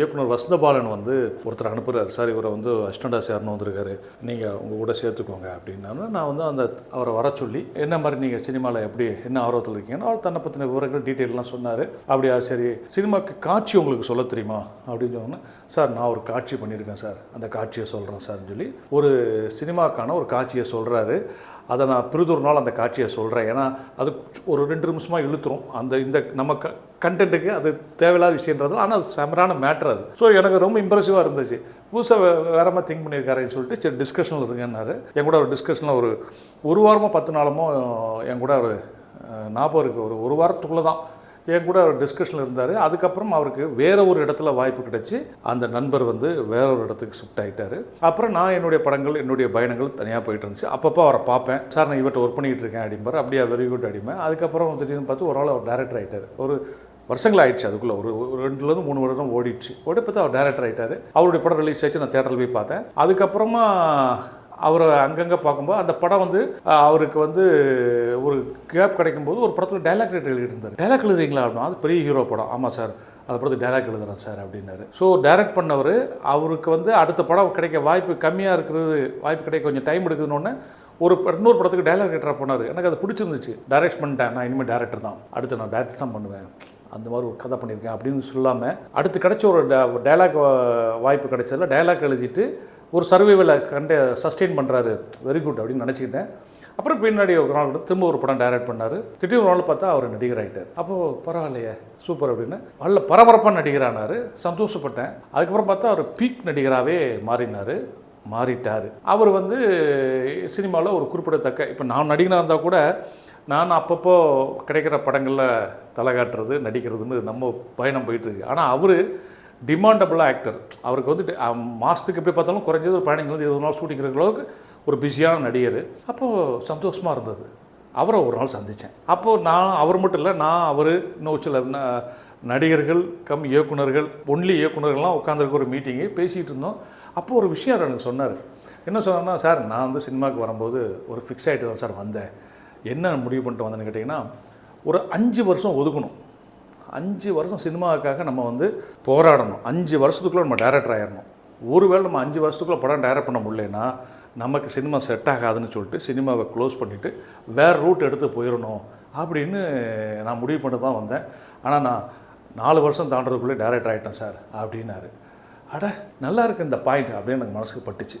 இயக்குனர் வசந்தபாலன் வந்து ஒருத்தர் அனுப்புகிறார் சார் இவரை வந்து அஸ்டண்டாக சேர்னு வந்திருக்காரு. நீங்கள் உங்கள் கூட சேர்த்துக்கோங்க அப்படின்னாலும் நான் வந்து அந்த அவரை வர சொல்லி என்ன மாதிரி நீங்கள் சினிமாவில் எப்படி என்ன ஆர்வத்தில் இருக்கீங்கன்னு அவர் தன்னை பற்றின விவரங்கள் டீட்டெயிலெலாம் சொன்னார். அப்படியா சரி. சினிமாக்கு காட்சி உங்களுக்கு சொல்ல தெரியுமா? அப்படின்னு சொன்னோன்னே சார் நான் ஒரு காட்சி பண்ணியிருக்கேன் சார். அந்த காட்சியை சொல்கிறேன் சார்னு சொல்லி ஒரு சினிமாக்கான ஒரு காட்சியை சொல்கிறாரு அதை நான் பிரிதொரு நாள் அந்த காட்சியை சொல்கிறேன் ஏன்னா அது ஒரு ரெண்டு நிமிஷமாக இழுத்துரும். அந்த இந்த நம்ம க கண்டென்ட்டுக்கு அது தேவையில்லாத விஷயன்றது ஆனால் அது செமரான மேட்ரு அது. ஸோ எனக்கு ரொம்ப இம்ப்ரெசிவாக இருந்துச்சு. புதுசாக வே வேற மாதிரி திங்க் பண்ணியிருக்காருன்னு சொல்லிட்டு சரி டிஸ்கஷனில் இருக்கேன்னாரு என் கூட ஒரு டிஸ்கஷனில் ஒரு ஒரு வாரமோ பத்து நாளமோ என் கூட ஒரு ஞாபகம் இருக்குது ஒரு ஒரு வாரத்துக்குள்ளே தான் என் கூட அவர் டிஸ்கஷனில் இருந்தார். அதுக்கப்புறம் அவருக்கு வேற ஒரு இடத்துல வாய்ப்பு கிடைச்சி அந்த நண்பர் வந்து வேற ஒரு இடத்துக்கு ஷிஃப்ட் ஆகிட்டாரு அப்புறம் நான் என்னுடைய படங்கள் என்னுடைய பயணங்கள் தனியாக போயிட்டு இருந்துச்சு. அப்பப்போ அவரை பார்ப்பேன். சார் நான் இவர்கிட்ட ஒர்க் பண்ணிக்கிட்டு இருக்கேன் அப்படிம்பார். அப்படியே வெரி குட் அடிமை அதுக்கப்புறம் திடீர்னு பார்த்து ஒரு ஆள் அவர் டேரக்டர் ஆகிட்டார் ஒரு வருஷங்கள் ஆயிடுச்சு அதுக்குள்ளே. ஒரு ஒரு ரெண்டுலேருந்து மூணு வருடம் ஓடிடுச்சு. ஓடி பார்த்து அவர் டேரக்டர் ஆகிட்டார் அவருடைய படம் ரிலீஸ் ஆச்சு நான் தேட்டரில் போய் பார்த்தேன். அதுக்கப்புறமா அவரை அங்கங்கே பார்க்கும்போது அந்த படம் வந்து அவருக்கு வந்து ஒரு கேப் கிடைக்கும்போது ஒரு படத்தில் டைலாக் ரைட்டர் எழுதிட்டு இருந்தார். டைலாக் எழுதுறீங்களா அப்படின்னா அது பெரிய ஹீரோ படம். ஆமாம் சார் அதை படத்துக்கு டைலாக் எழுதுறேன் சார் அப்படின்னாரு. ஸோ டைரக்ட் பண்ணவர் அவருக்கு வந்து அடுத்த படம் கிடைக்க வாய்ப்பு கம்மியாக இருக்கிறது வாய்ப்பு கிடைக்க கொஞ்சம் டைம் எடுக்குதுன்னு ஒரு இன்னொரு படத்துக்கு டைலாக் ரைட்டராக போனார். எனக்கு அது பிடிச்சிருந்துச்சு. டைரக்ட் பண்ணிட்டேன். நான் இனிமேல் டேரக்டர் தான். அடுத்து நான் டேரக்டர் தான் பண்ணுவேன். அந்த மாதிரி ஒரு கதை பண்ணியிருக்கேன் அப்படின்னு சொல்லாமல் அடுத்து கிடைச்ச ஒரு டைலாக் வாய்ப்பு கிடைச்சதில் டைலாக் எழுதிட்டு ஒரு சர்வைவில் கண்ட சஸ்டெயின் பண்ணுறாரு வெரி குட் அப்படின்னு நினச்சிக்கிட்டேன். அப்புறம் பின்னாடி ஒரு நாள் கூட திரும்ப ஒரு படம் டைரக்ட் பண்ணார். திடீர்னு ஒரு நாள் பார்த்தா அவர் நடிகர் ஆகிட்டார் அப்போது பரவாயில்லையே சூப்பர் அப்படின்னு. நல்ல பரபரப்பாக நடிகரானார். சந்தோஷப்பட்டேன். அதுக்கப்புறம் பார்த்தா அவர் பீக் நடிகராகவே மாறினார். மாறிட்டார். அவர் வந்து சினிமாவில் ஒரு குறிப்பிடத்தக்க இப்போ நான் நடிகனாக இருந்தால் கூட நான் அப்பப்போ கிடைக்கிற படங்களில் தலை காட்டுறது நடிக்கிறதுன்னு நம்ம பயணம் போயிட்டுருக்கு ஆனால் அவர் டிமாண்டபிள் ஆக்டர் அவருக்கு வந்து மாதத்துக்கு எப்படி பார்த்தாலும் குறைஞ்சது ஒரு பதினஞ்சுலேருந்து இருபது நாள் ஷூட்டிங் இருக்கிற அளவுக்கு ஒரு பிஸியான நடிகர். அப்போது சந்தோஷமாக இருந்தது. அவரை ஒரு நாள் சந்தித்தேன் அப்போது நான் அவர் மட்டும் இல்லை நான் அவர் இன்னும் சில நடிகர்கள் கம் இயக்குனர்கள் ஒன்லி இயக்குனர்கள்லாம் உட்காந்துருக்க ஒரு மீட்டிங்கு பேசிகிட்டு இருந்தோம். அப்போது ஒரு விஷயம் எனக்கு சொன்னார். என்ன சொன்னார்னா சார் நான் வந்து சினிமாவுக்கு வரும்போது ஒரு ஃபிக்ஸ் ஆகிட்டு தான் சார் வந்தேன். என்ன முடிவு பண்ணிட்டு வந்தேன்னு கேட்டிங்கன்னா ஒரு அஞ்சு வருஷம் ஒதுக்கணும். அஞ்சு வருஷம் சினிமாவுக்காக நம்ம வந்து போராடணும். அஞ்சு வருஷத்துக்குள்ளே நம்ம டைரக்டர் ஆயிடணும் ஒருவேளை நம்ம அஞ்சு வருஷத்துக்குள்ளே படம் டைரக்ட் பண்ண முடியலன்னா நமக்கு சினிமா செட் ஆகாதுன்னு சொல்லிட்டு சினிமாவை க்ளோஸ் பண்ணிவிட்டு வேறு ரூட் எடுத்து போயிடணும் அப்படின்னு நான் முடிவு பண்ணி தான் வந்தேன். ஆனால் நான் நாலு வருஷம் தாண்டதுக்குள்ளே டைரக்டர் ஆகிட்டேன் சார் அப்படின்னாரு. அட நல்லா இருக்குது இந்த பாயிண்ட் அப்படின்னு எனக்கு மனசுக்கு பட்டுச்சு.